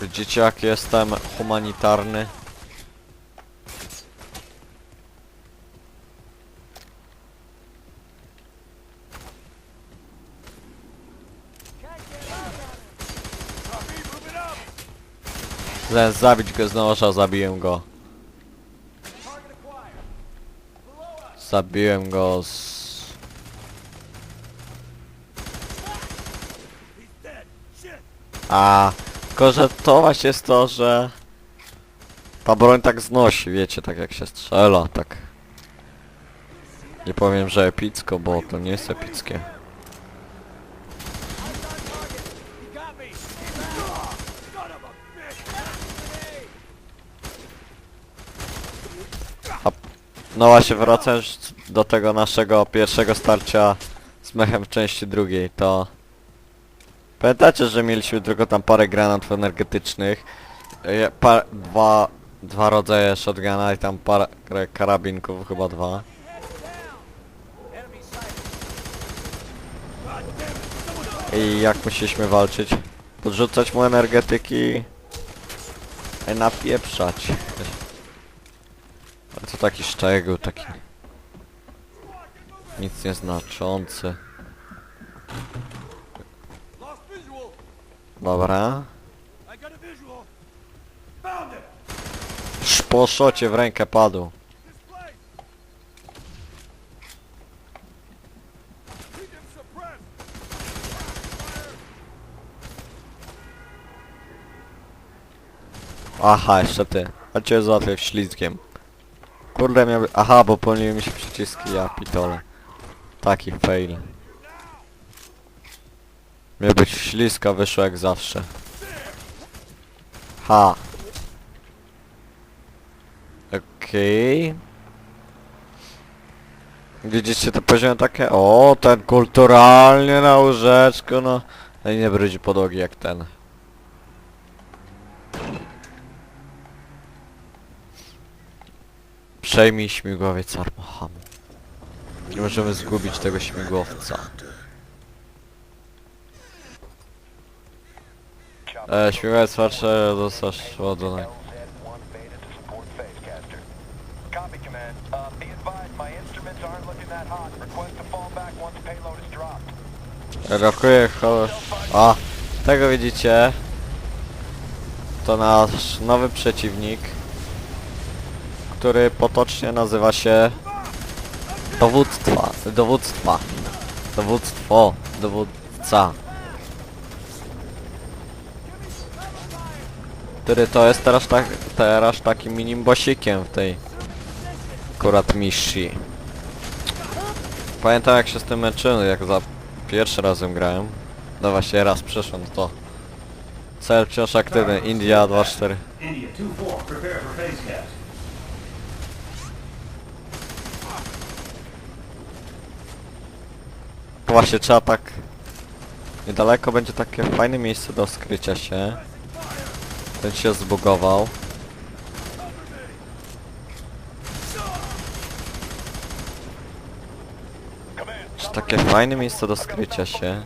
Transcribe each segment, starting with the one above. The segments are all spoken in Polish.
Widzicie jak jestem humanitarny? Zamiast zabić go z noża, zabiłem go. Zabiłem go z... A, tylko że to właśnie jest to, że ta broń tak znosi, wiecie, tak jak się strzela, tak. Nie powiem, że epicko, bo to nie jest epickie. A, no właśnie wracając do tego naszego pierwszego starcia z mechem w części drugiej, to Pamiętacie, że mieliśmy tylko tam parę granatów energetycznych, e, pa, dwa, dwa rodzaje shotguna i tam parę karabinków, chyba dwa. I jak musieliśmy walczyć? Podrzucać mu energetyki i napieprzać. Ale to taki szczegół, taki nic nieznaczący. Dobra. Po szocie w rękę padł. Aha, jeszcze ty. A cię załatwię ślizgiem. Kurde miał... Aha, bo pomyliły mi się przyciski, ja pitole. Taki fail. Miał być śliska, wyszło jak zawsze. Ha. Okej. Widzicie te poziomy takie? O, ten kulturalnie na łóżeczku, no. I nie brudzi podłogi jak ten. Przejmij śmigłowiec Armohamu. Nie możemy zgubić tego śmigłowca. Back once payload is dropped. Rokuje ho... A, tego widzicie. To nasz nowy przeciwnik. Który potocznie nazywa się... Dowództwa. Dowództwa. Dowództwo. Dowódca. Który to jest teraz, tak, teraz takim minim bosikiem w tej akurat misji. Pamiętam jak się z tym męczyłem, jak za pierwszy razem grałem. No właśnie raz przeszłem to. Cel wciąż aktywny, India 2-4. India 2-4, prepare for phase cast. Właśnie trzeba tak... Niedaleko będzie takie fajne miejsce do skrycia się. Ten się zbugował. Czy takie fajne miejsce do skrycia się?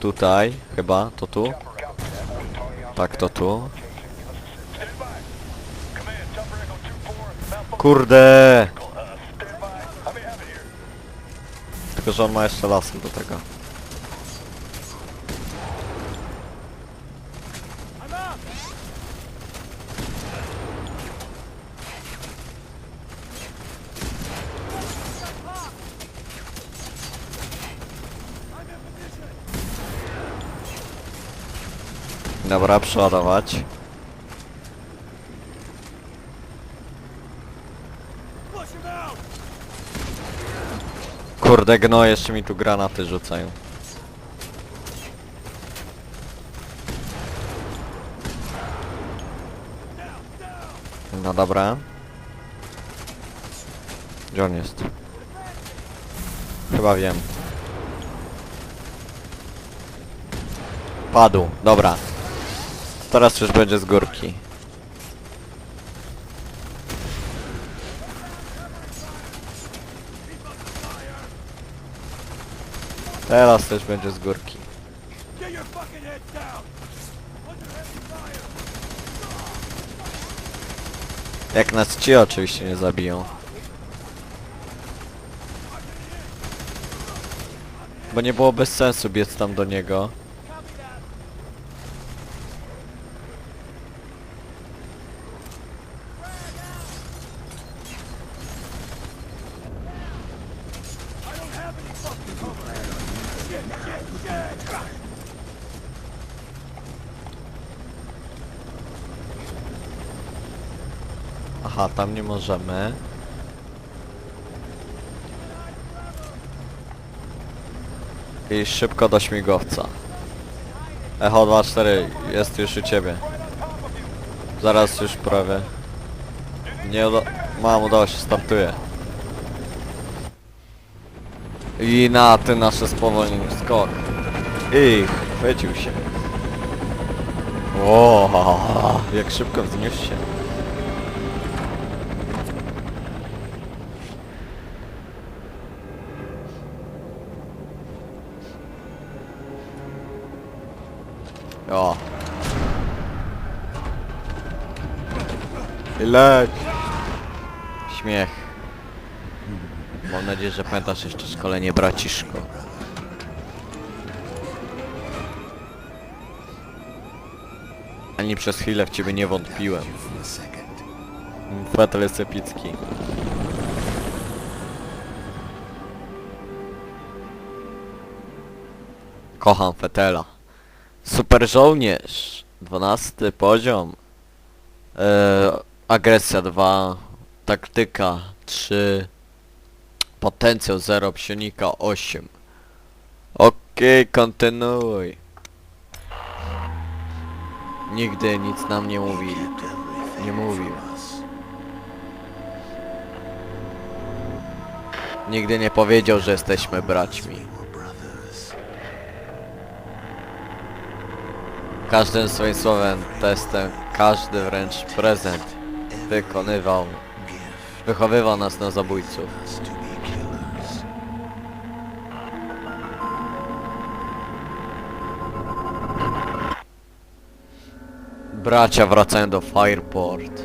Tutaj, chyba, to tu? Tak, to tu. Stand by. Command, Jumper Echo 2-4. Malfunction. Kurde! Tylko, że on ma jeszcze lasy do tego. Dobra, przeładować. Kurde, gno, jeszcze mi tu granaty rzucają. No dobra. Gdzie on jest? Chyba wiem. Padł, dobra. Teraz już będzie z górki. Teraz też będzie z górki. Jak nas ci oczywiście nie zabiją. Bo nie było bez sensu biec tam do niego. Tam nie możemy. I szybko do śmigłowca. Echo 24 jest już u ciebie. Zaraz już prawie. Nie uda... Mam, udało się, startuję. I na ty nasze spowolnienie skok. I chwycił się. Ło, jak szybko wzniósł się. O. I leć. Śmiech. Mam nadzieję, że pamiętasz jeszcze szkolenie braciszko. Ani przez chwilę w ciebie nie wątpiłem. Fetel jest epicki. Kocham Fetela. Super żołnierz. 12 poziom. Eee, agresja 2. Taktyka 3. Potencjał 0. Psionika 8. Okej, kontynuuj. Nigdy nic nam nie mówi. Nie mówił. Nigdy nie powiedział, że jesteśmy braćmi. Każdym swoim słowem, testem, każdy wręcz prezent wykonywał, wychowywał nas na zabójców. Bracia wracają do Fireport.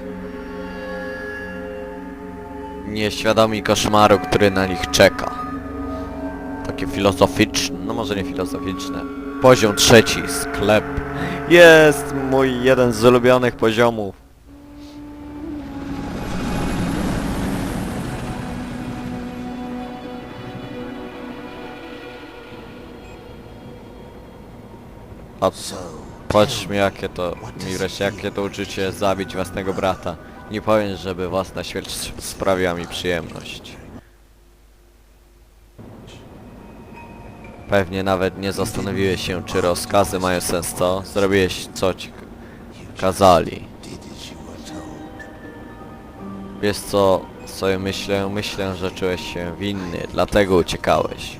Nieświadomi koszmaru, który na nich czeka. Takie filozoficzne, no może nie filozoficzne. Poziom trzeci, sklep. Jest mój jeden z ulubionych poziomów. A patrz mi jakie to, Mireś, jakie to uczucie zabić własnego brata. Nie powiem, żeby własna śmierć sprawiła mi przyjemność. Pewnie nawet nie zastanowiłeś się, czy rozkazy mają sens, co? Zrobiłeś co ci kazali. Wiesz co sobie myślę? Myślę, że czułeś się winny, dlatego uciekałeś.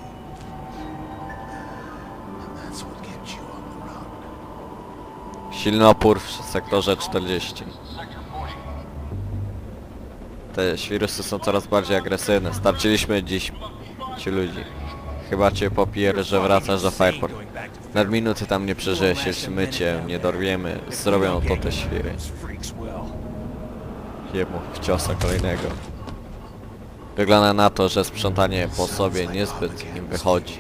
Silny opór w sektorze 40. Te świrusy są coraz bardziej agresywne. Starczyliśmy dziś ci ludzi. Chyba cię popier, że wracasz do Fireport. Nad minuty tam nie przeżyjesz, jeśli my cię nie dorwiemy. Zrobią to te świry. Jemu ciosa kolejnego. Wygląda na to, że sprzątanie po sobie niezbyt im wychodzi.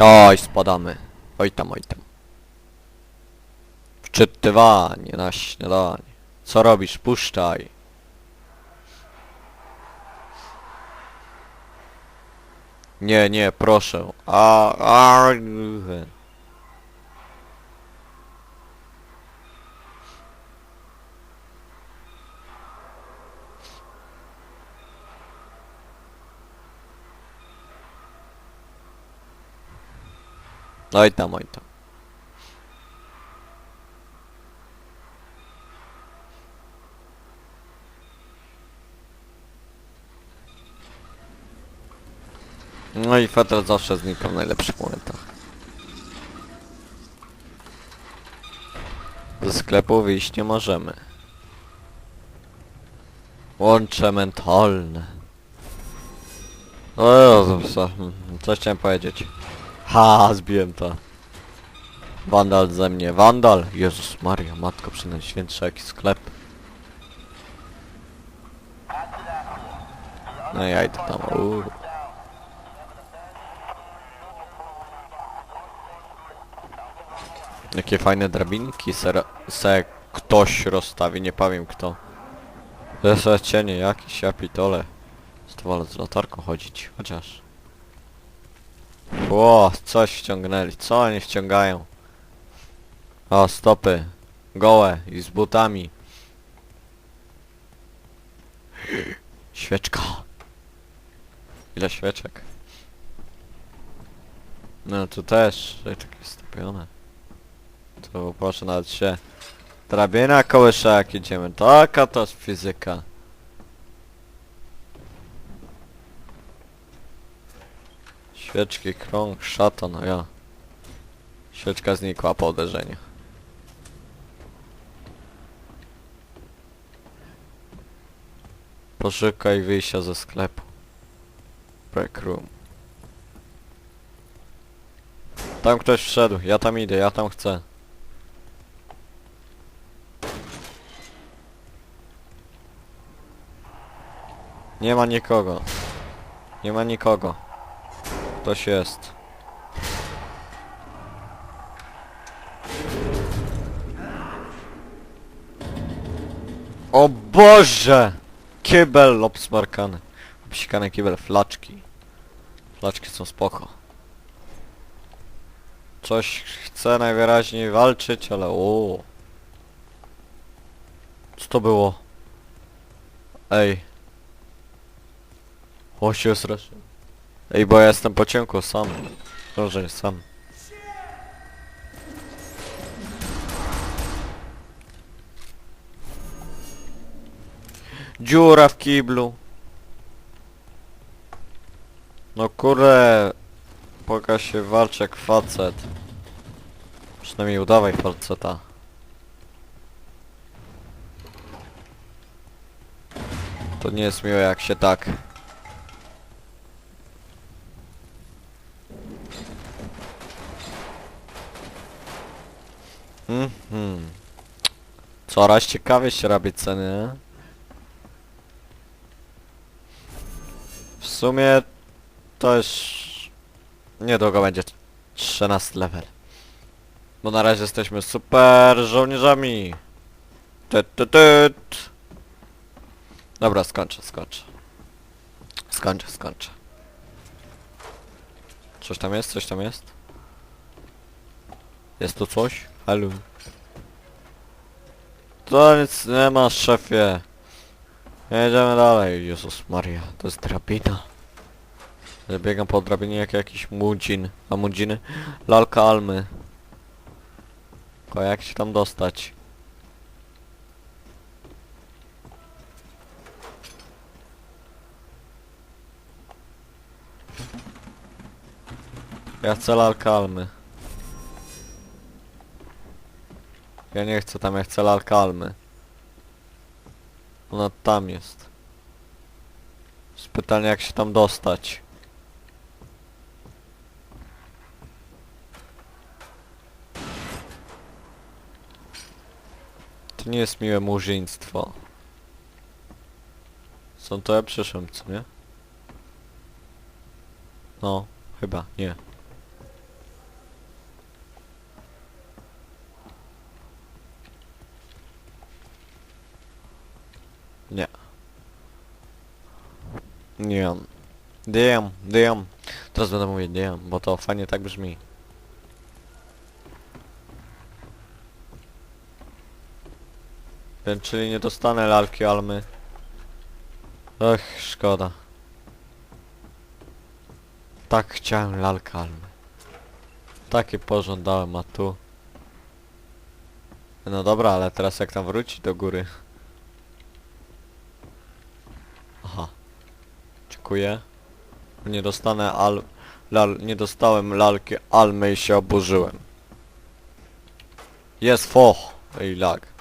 Oj, spadamy. Oj tam, oj tam. Wczytywanie na śniadanie. Co robisz? Puszczaj. Nie, nie, proszę. A, a, No oj tam, no oj tam. No i Fedor zawsze znika w najlepszych momentach. Ze sklepu wyjść nie możemy. Łącze mentalne. No, o co? Coś chciałem powiedzieć. Ha, zbiłem to. Wandal ze mnie, wandal! Jezus Maria, matko przynajświętsza, jaki sklep. No ja idę tam, uuu. Jakie fajne drabinki se, se ktoś rozstawi, nie powiem kto. Zresztą cienie jakieś, ja pitole. Z latarką chodzić, chociaż. Ło, coś ściągnęli, co oni ściągają? O, stopy. Gołe i z butami. Świeczka. Ile świeczek? No tu też, takie stopione. Tu proszę nawet się drabina kołysza jak idziemy. Taka to jest fizyka. Świeczki, krąg, szata, no ja. Świeczka znikła po uderzeniu. Poszukaj wyjścia ze sklepu. Break room. Tam ktoś wszedł, ja tam idę, ja tam chcę. Nie ma nikogo. Nie ma nikogo. Ktoś jest. O Boże! Kibel obsmarkany. Obsikany kibel, flaczki. Flaczki są spoko. Coś chce najwyraźniej walczyć, ale o. Co to było? Ej. O się strasznie. Ej, bo ja jestem po cienku sam. Dobrze, sam. Dziura w kiblu. No kurde. Pokaż się walcz jak facet. Przynajmniej udawaj faceta. To nie jest miłe jak się tak. Mhm. Coraz ciekawie się robi ceny. W sumie to już niedługo będzie 13 level. Bo na razie jesteśmy super żołnierzami. Tyt, tyt, tyt. Dobra, skończę, skończę. Skończę, skończę. Coś tam jest? Coś tam jest? Jest tu coś? Halo? To nic nie ma, szefie. Jedziemy dalej. Jezus Maria, to jest drabina. Biegam po drabinie jak jakiś mudzin. A mudziny? Lalka Almy. Tylko jak się tam dostać? Ja chcę lalkę Almy. Ja nie chcę tam, ja chcę lalkę Almy. Ona tam jest. Jest pytanie jak się tam dostać. To nie jest miłe murzyństwo. Są to ja przyszłem, co nie? No, chyba, nie. Nie. Nie. Damn, damn. Teraz będę mówić damn, bo to fajnie tak brzmi. Czyli nie dostanę lalki almy. Ech, szkoda. Tak chciałem lalkę almy. Takie pożądałem, a tu... No dobra, ale teraz jak tam wróci do góry... Dziękuję. Nie dostanę al... Lal, nie dostałem lalki Almy i się oburzyłem. Jest foch! Ej lag.